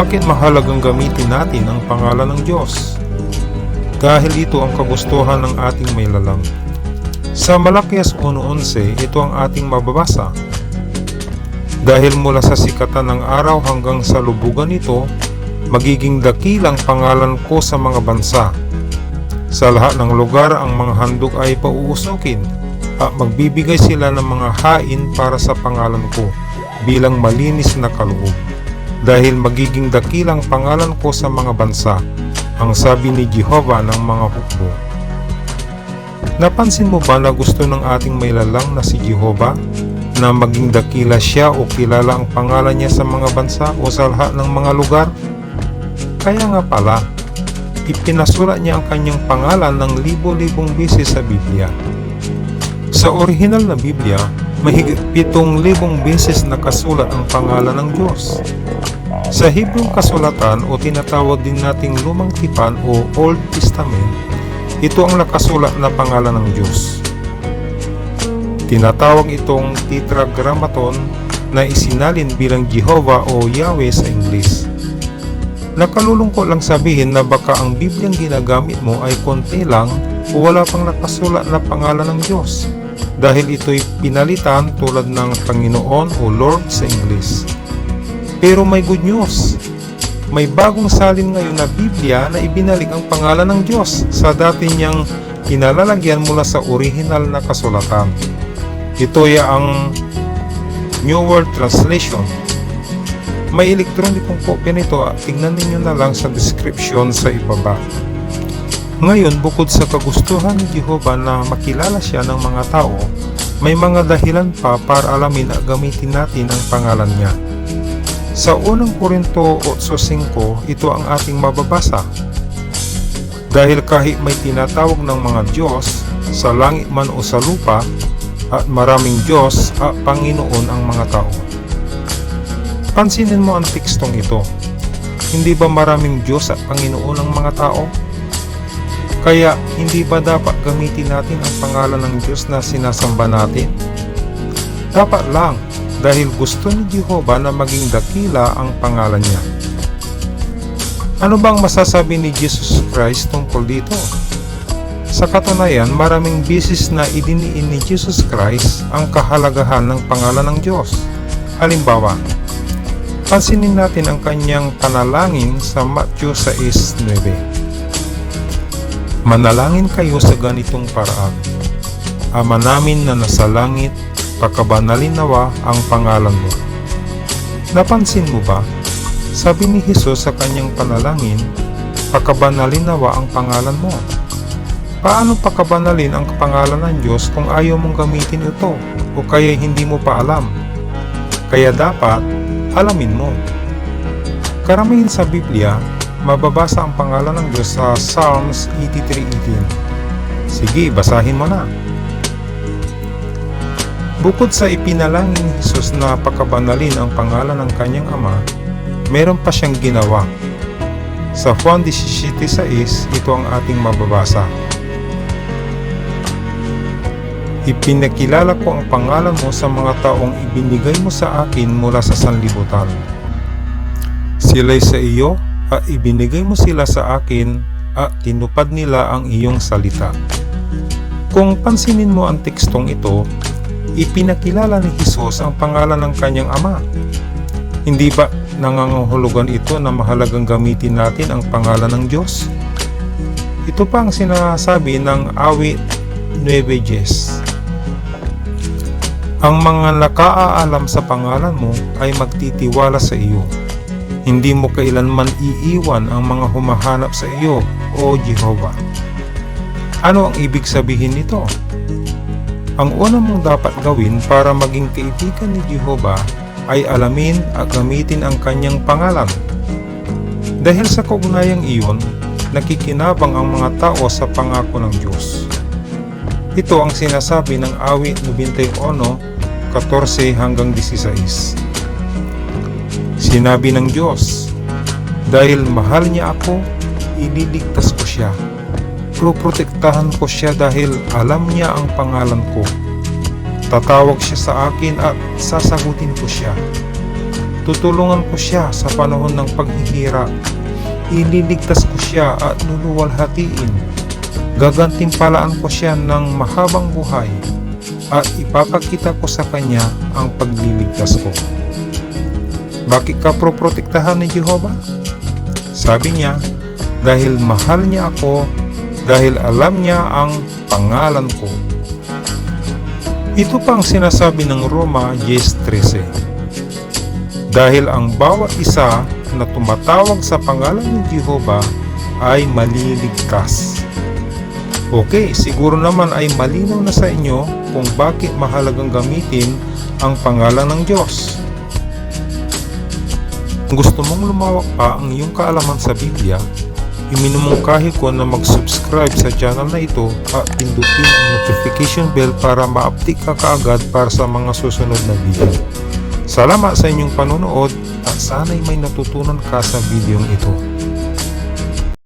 Bakit mahalagang gamitin natin ang pangalan ng Diyos? Dahil ito ang kagustuhan ng ating may lalang. Sa Malakias 1.11, ito ang ating mababasa. Dahil mula sa sikatan ng araw hanggang sa lubugan nito, magiging dakilang pangalan ko sa mga bansa. Sa lahat ng lugar ang mga handog ay pauusukin at magbibigay sila ng mga hain para sa pangalan ko bilang malinis na kaloob. Dahil magiging dakilang pangalan ko sa mga bansa, ang sabi ni Jehovah ng mga hukbo. Napansin mo ba na gusto ng ating may lalang na si Jehovah na maging dakila siya o kilala ang pangalan niya sa mga bansa o sa lahat ng mga lugar? Kaya nga pala, ipinasulat niya ang kanyang pangalan ng libo-libong beses sa Biblia. Sa orihinal na Biblia, mahigit pitong libong beses nakasulat ang pangalan ng Diyos. Sa Hebrong kasulatan o tinatawag din nating Lumang Tipan o Old Testament, ito ang nakasulat na pangalan ng Diyos. Tinatawag itong Tetragrammaton na isinalin bilang Jehovah o Yahweh sa Ingles. Nakalulungkot lang sabihin na baka ang Bibliang ginagamit mo ay konti lang o wala pang nakasulat na pangalan ng Diyos dahil ito'y pinalitan tulad ng Panginoon o Lord sa Ingles. Pero may good news. May bagong salin ngayon na Biblia na ibinalik ang pangalan ng Diyos sa dati niyang kinalalagyan mula sa orihinal na kasulatan. Ito ay ang New World Translation. May elektronikong kopya nito at tingnan ninyo na lang sa description sa ibaba. Ngayon, bukod sa kagustuhan ni Jehovah na makilala siya ng mga tao, may mga dahilan pa para alamin at gamitin natin ang pangalan niya. Sa unang Korinto 8.5, ito ang ating mababasa. Dahil kahit may tinatawag ng mga Diyos, sa langit man o sa lupa, at maraming Diyos at Panginoon ang mga tao. Pansinin mo ang tekstong ito. Hindi ba maraming Diyos at Panginoon ang mga tao? Kaya hindi ba dapat gamitin natin ang pangalan ng Diyos na sinasamba natin? Dapat lang dahil gusto ni Jehovah na maging dakila ang pangalan niya. Ano bang masasabi ni Jesus Christ tungkol dito? Sa katunayan, maraming bisis na idiniin ni Jesus Christ ang kahalagahan ng pangalan ng Diyos. Halimbawa, pansinin natin ang kanyang panalangin sa Matthew 6.9. Manalangin kayo sa ganitong paraan. Ama namin na nasa langit, pakabanalin nawa ang pangalan mo. Napansin mo ba? Sabi ni Jesus sa kanyang panalangin, pakabanalin nawa ang pangalan mo. Paano pakabanalin ang pangalan ng Diyos kung ayaw mong gamitin ito o kaya hindi mo pa alam? Kaya dapat, alamin mo. Karamihan sa Biblia, mababasa ang pangalan ng Diyos sa Psalms 83.18. Sige, basahin mo na. Bukod sa ipinalangin ni Jesus na pakabanalin ang pangalan ng kanyang ama, meron pa siyang ginawa. Sa Juan 17.6, ito ang ating mababasa. Ipinakilala ko ang pangalan mo sa mga taong ibinigay mo sa akin mula sa sanlibutan. Sila'y sa iyo at ibinigay mo sila sa akin at tinupad nila ang iyong salita. Kung pansinin mo ang tekstong ito, ipinakilala ni Jesus ang pangalan ng kanyang ama. Hindi ba nangangahulugan ito na mahalagang gamitin natin ang pangalan ng Diyos? Ito pa ang sinasabi ng awit 9.10. Ang mga nakaaalam sa pangalan mo ay magtitiwala sa iyo. Hindi mo kailanman iiwan ang mga humahanap sa iyo, O Jehovah. Ano ang ibig sabihin nito? Ang una mong dapat gawin para maging kaibigan ni Jehovah ay alamin at gamitin ang kanyang pangalan. Dahil sa kaugnayang iyon, nakikinabang ang mga tao sa pangako ng Diyos. Ito ang sinasabi ng awit 91, 14 hanggang 16. Sinabi ng Diyos, Dahil mahal niya ako, ililigtas ko siya. Proprotektahan ko siya dahil alam niya ang pangalan ko. Tatawag siya sa akin at sasagutin ko siya. Tutulungan ko siya sa panahon ng paghihirap. Ililigtas ko siya at luluwalhatiin. Gagantimpalaan ko siya ng mahabang buhay at ipapakita ko sa kanya ang pagliligtas ko. Bakit ka proprotektahan ni Jehovah? Sabi niya, dahil mahal niya ako, dahil alam niya ang pangalan ko. Ito pa ang sinasabi ng Roma 10.13. Dahil ang bawat isa na tumatawag sa pangalan ng Jehovah ay maliligtas. Okay, siguro naman ay malinaw na sa inyo kung bakit mahalagang gamitin ang pangalan ng Diyos. Kung gusto mong lumawak pa ang iyong kaalaman sa Biblia, iminumungkahi ko na mag-subscribe sa channel na ito at pindutin ang notification bell para ma-update ka kaagad para sa mga susunod na video. Salamat sa inyong panonood at sana'y may natutunan ka sa videong ito.